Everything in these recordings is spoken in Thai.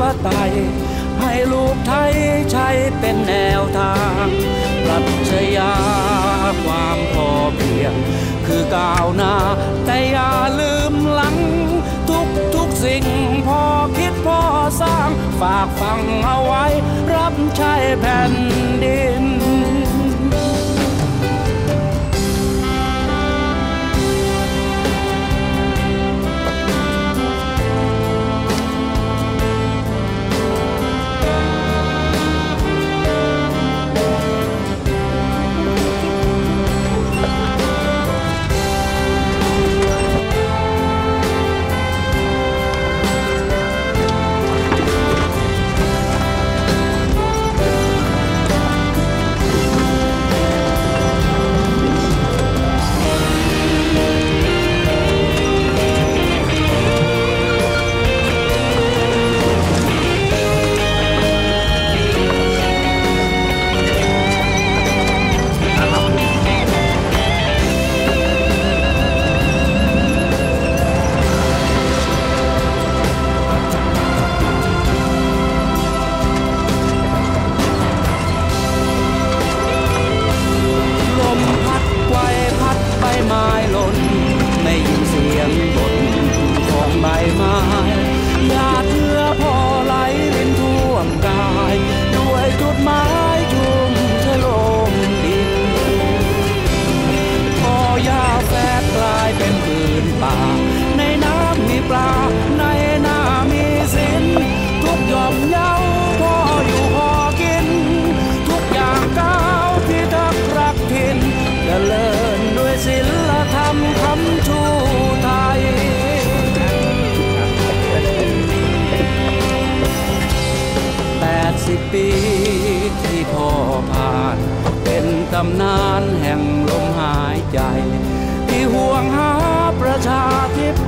ปไตย ให้ลูกไทยใช้เป็นแนวทางปรัชญาความพอเพียง คือก้าวหน้า แต่อย่าลืมหลัง ทุกทุกสิ่งพอคิดพอสร้าง ฝากฟังเอาไว้ รับใช้แผ่นดิน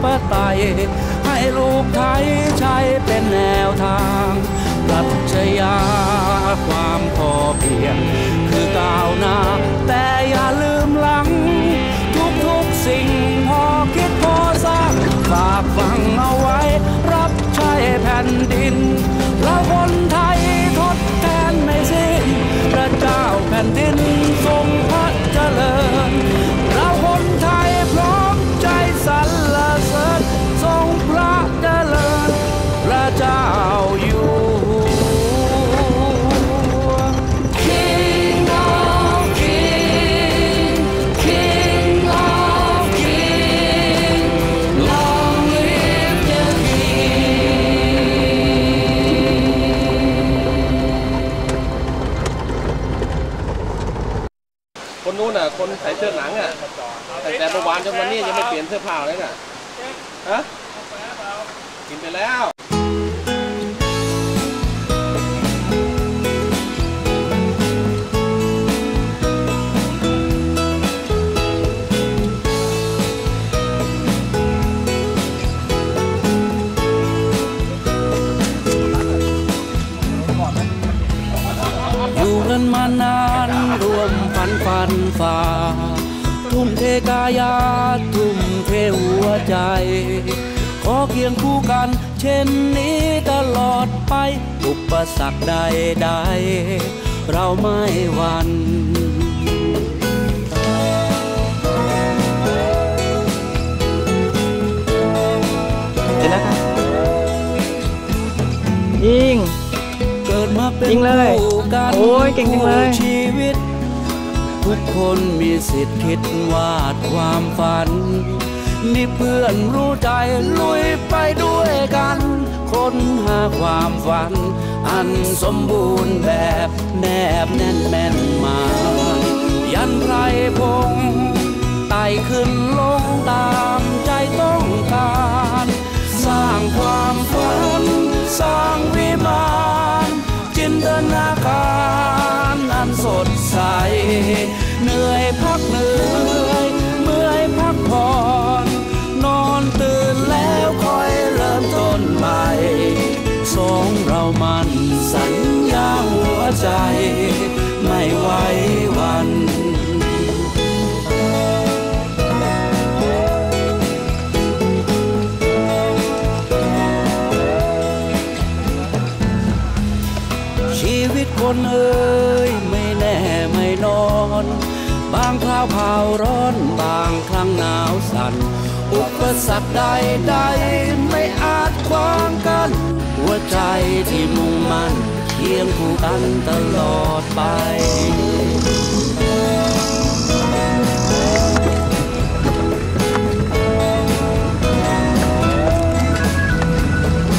ปไตยให้ลูกไทยใช้เป็นแนวทางปรัชญาความพอเพียง คือก้าวหน้า แต่อย่าลืมหลัง ทุกๆสิ่งพอคิดพอสร้างฝากฝังเอาไว้ รับใช้แผ่นดินเราคนไทยทดแทนไม่สิ้นพระเจ้าแผ่นดินทรงพระเจริญ เมื่อวานจนวันนี้ยังไม่เปลี่ยนเสื้อผ้าเลยน่ะฮะ กายาทุ่มเทหัวใจ ขอเคียงคู่กัน เช่นนี้ตลอดไป อุปสรรคใดๆเราไม่หวั่นเสร็จแล้วครับยิง เกิดมาเป็นจริงเลย คู่กันโอ้ยเก่งจังเลยคู่ชีวิต ทุกคนมีสิทธิ์คิดวาดความฝัน มีเพื่อนรู้ใจลุยไปด้วยกัน ค้นหาความฝัน อันสมบูรณ์แบบแนบแน่นแม่นมา ยันไพรพงไต่ขึ้นลงตามใจต้องการ สร้างความฝัน สร้างวิมาน จินตนาการอันสดใส เหนื่อยพักเหนื่อยาวเผาร้อนบางครั้งหนาวสั่นอุปสรรคใดๆไม่อาจขวางกัน หัวใจที่มุ่งมั่นเคียงคู่กันตลอดไป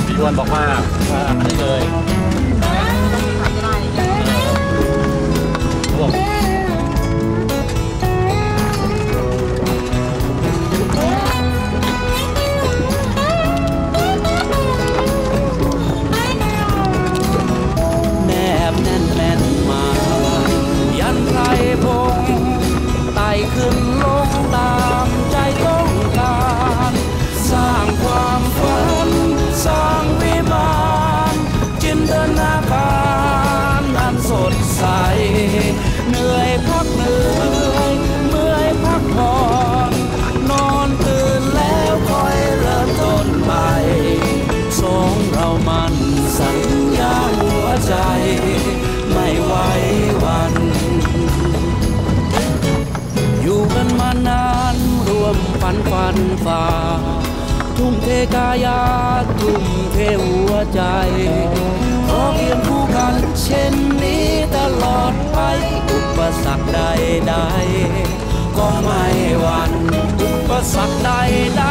พี่อ้วนบอกว่าอันนี้เลยา ทุ่มเทกายาทุ่มเทหัวใจขอเพียงคู่กันเช่นนี้ตลอดไป อุปสรรคใดใดๆก็ไม่หวั่นอุปสรรคใดใด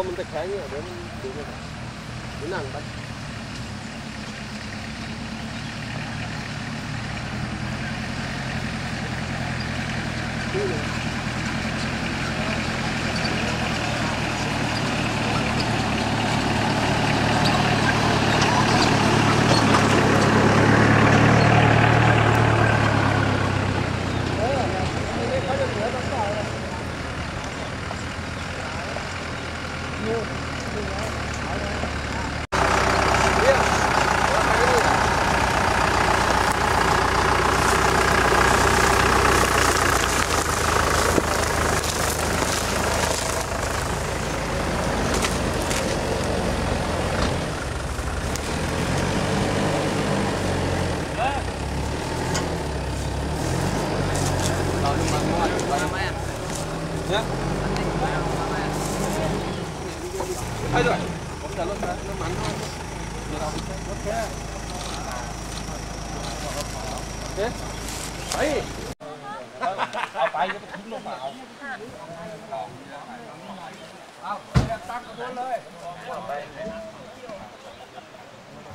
เพราะมันจะแข็งเนี่ยเดี๋ยวมันดูไม่ได้เดี๋ยวนั่งไปไปด้วยผมจะลดน้ำมันให้เดี๋ยวเราลดแค่เอ๊ะไปเอาไปจะไปทิ้งลงมาเอาเอาตั้งกระบวนเลย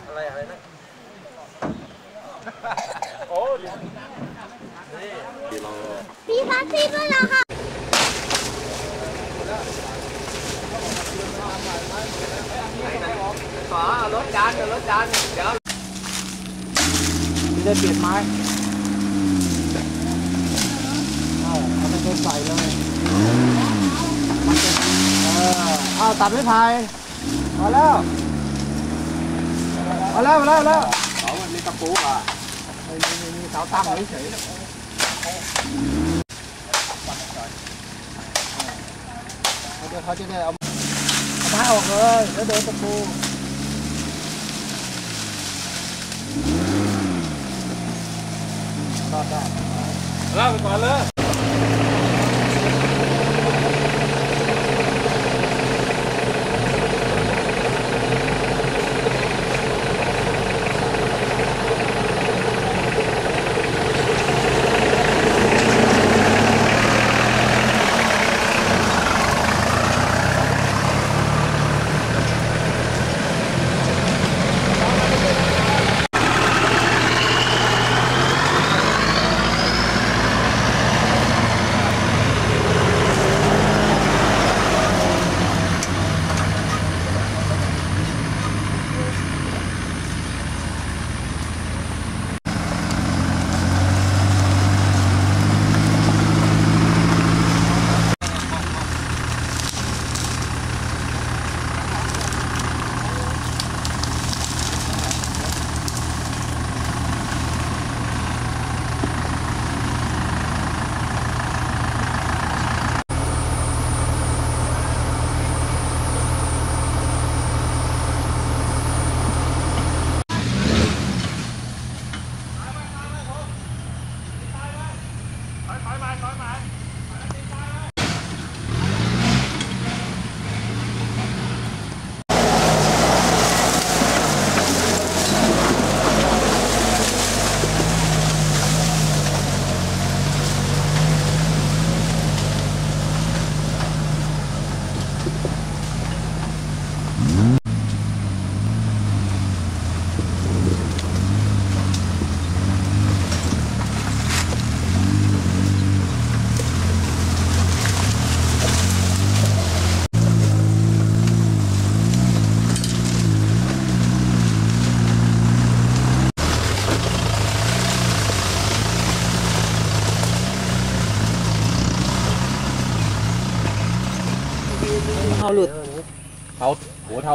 อะไรอะไรนะโอ้เดี๋ยวนี่เรา พี่พัดพี่ด้วยเหรอคะ ขอรถจานเดี๋ยวรถจานเดี๋ยว จะเปลี่ยนไม้เอาเอาไปใส่ เลยมันจะเออเอาตัดไม้ไผ่พอแล้วพอแล้วพอแล้วพอแล้วเขามันมีตะปูอะไม่มีไม่มีเสาตั้งเฉยๆเขาจะเขาจะได้เอาเอาไม้ออกเลย แล้วเดินตะปูรอดได้เล่าไปก่อนเ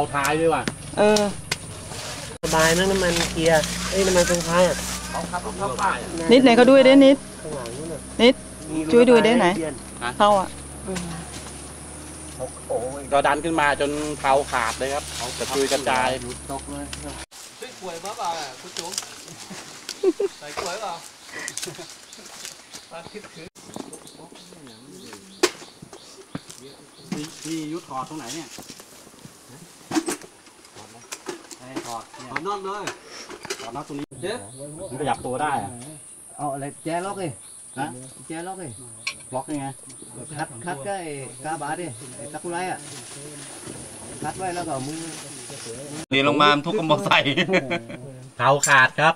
าท้ายด้วยว่ะ เออ สบายนะน้ำมันเกียร์เอ้ยน้ำมันตรงท้ายอะนิดไหนเขาด้วยเด้นิดนิดช่วยดูได้ไหนเขาอะก็ดันขึ้นมาจนเทาขาดเลยครับกระจุยกระจายขวยมาเปล่าอะคุณจุ๋ม ใส่ขวยเปล่ามาคิดถึงพี่พี่ยุทธถอดตรงไหนเนี่ยให้ถ อดเนี่ยนอนเลยถอดน็อตตรงนี้มันขยับตัวได้อะเอาอะไรแจล็อกเลยฮะแจล็อกเลยล็อกยังไงคัดคัดก็ไอ้กาบาดิไอ้ตะกุไรอะคัดไว้แล้วก็มือเรียนลงมาทุกกระบอกใส่เผาขาดครับ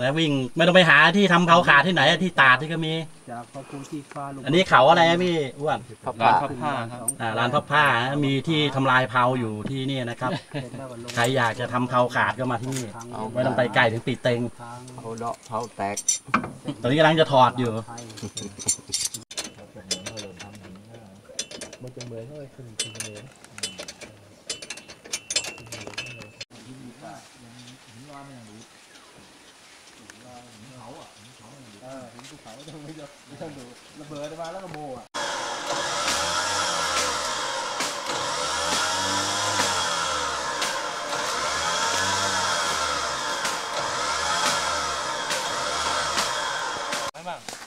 แล้ววิ่งไม่ต้องไปหาที่ทำเผาขาดที่ไหนอะที่ตาดที่ก็มี จากพระภูที่ฟ้าลงอันนี้เขาอะไรนะพี่อ้วนร้านพับผ้าครับอ่าร้านพับผ้านะมีที่ทำลายเผาอยู่ที่นี่นะครับใครอยากจะทำเผาขาดก็มาที่นี่ไม่ต้องไปไกลถึงปีเต็งเผาเดาะเผาแตกตอนนี้กำลังจะถอดอยู่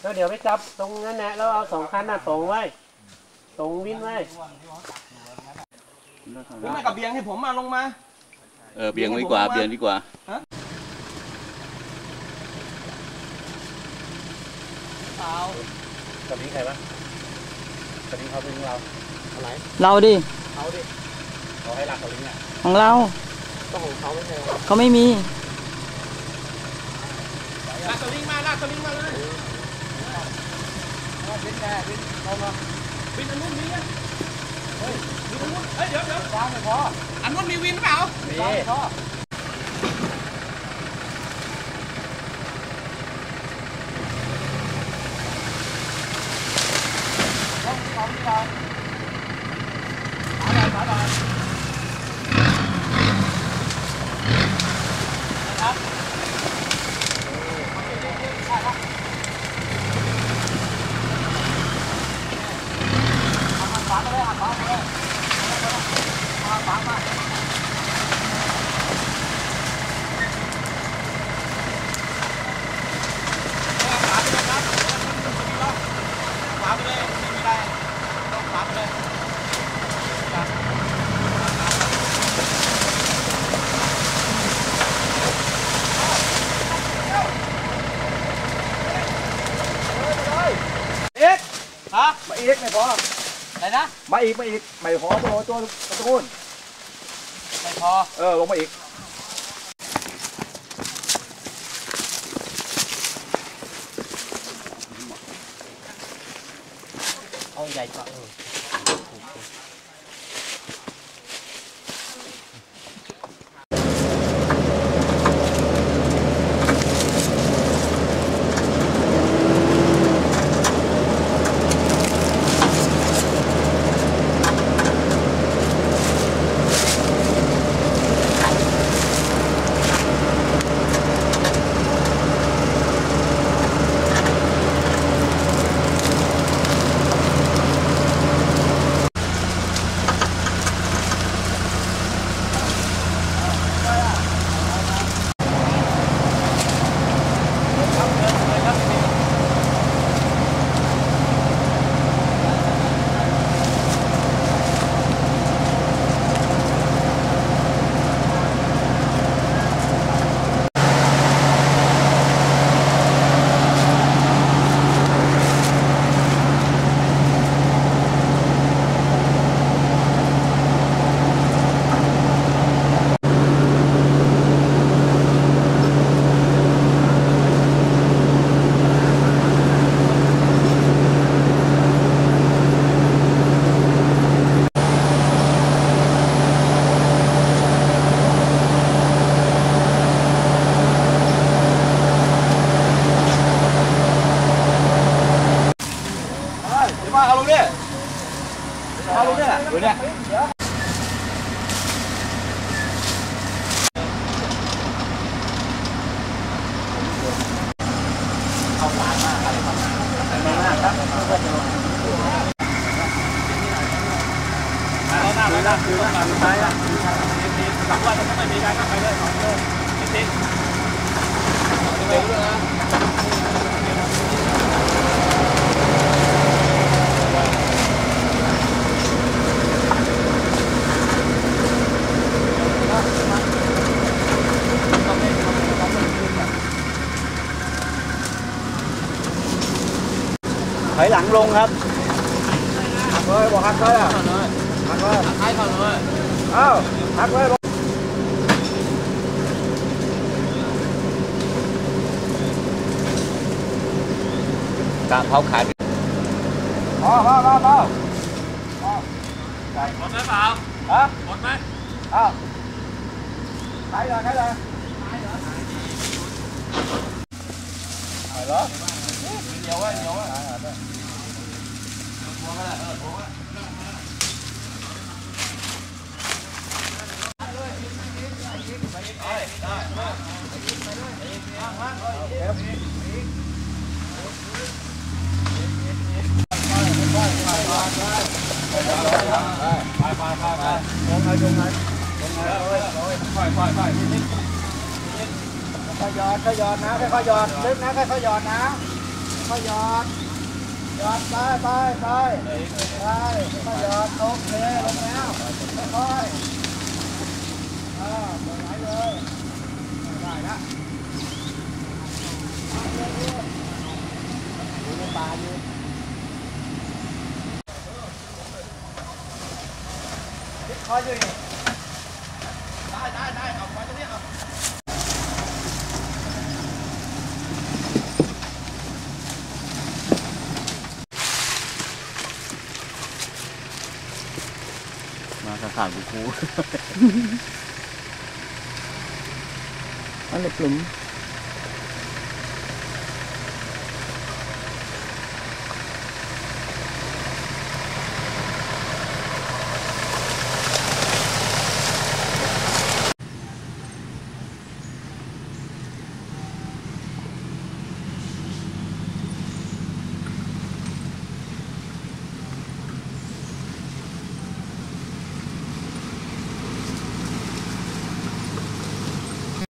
แล้วเดี๋ยวไปจับตรงนั้นแหละแล้วเอาสองคันน่ะตรงไว้ ตรงวินไว้ผมไม่กับเบียงให้ผมมาลงมา เออเบียงดีกว่าเบียงดีกว่า ตอนนี้ใครวะตอนนี้เขาเป็นเราเราดิเขาให้รักเขาลิงอะของเราเขาไม่มีลากสลิงมาลากสลิงมาเลยวินแน่วินเอามาวินอันนู้นมีไหมเฮ้ยวินอันนู้นเฮ้ยเดี๋ยวเดี๋ยววางไม่พออันนู้นมีวินหรือเปล่ามี ขวาไปเลยไม่ได้ต้องขวาไปเลย มาอีกไม่พอ อะไรนะ มาอีกมาอีกไม่พอตัวตัวตัวนู้นไม่พอ เออลงมาอีกเอาใหญ่กว่าเออ ถอยหลังลงครับหักเลยบอกหักเลยอะหักเลยท้า ยเข้าเลยเอ้าหักเลยบอกกะเผาขาดพอพอพอพอหมดไหมเปล่า ฮะ หมดไหม เอ้าใครเล ยใครเลยใครเหรอเดี๋ยวไว้เดี๋ยวไว้ค่อยหยอดค่อยหยอดนะค่อยๆหยอดลึกนะค่อยๆหยอดนะค่อยๆหยอดหยอดไปไปไปไปค่อยๆหยอดโอเคลงแล้วค่อยๆอ่าเปิดไหลเลยได้ละดูในป่าอยู่ คอยอยู่นี่ได้ได้ได้เอาไปตร